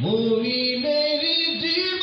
movie made it deep.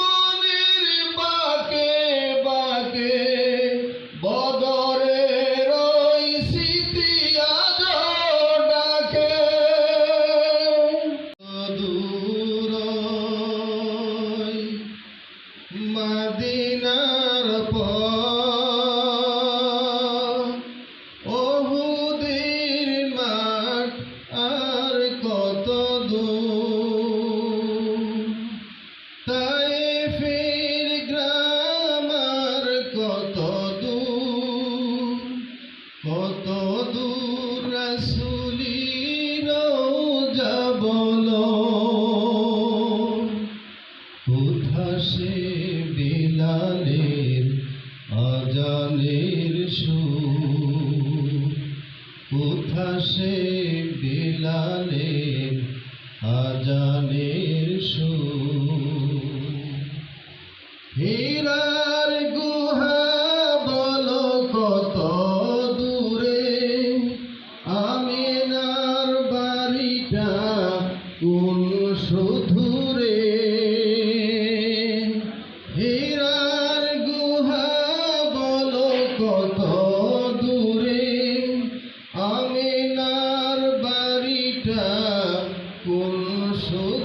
কত দূর রসুলি যাব উঠাসে বিলালের আজানের সুর? উঠাসে বিলালের আজানের সুর? শুধু রে হীরার গুহা বলো কত দূরে? আমিনার বাড়িটা কোন সুধ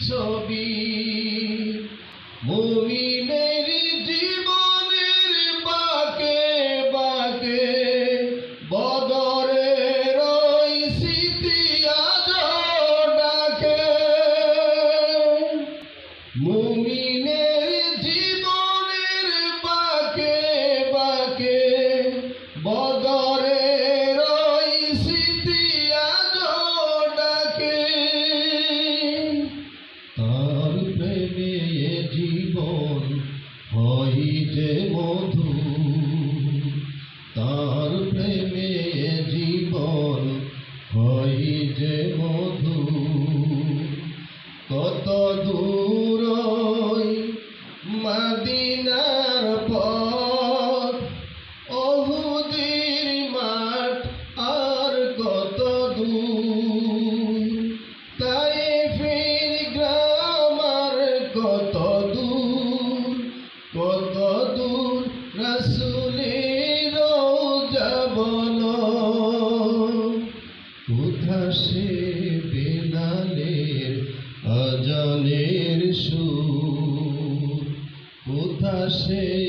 ছবি মুভি todo से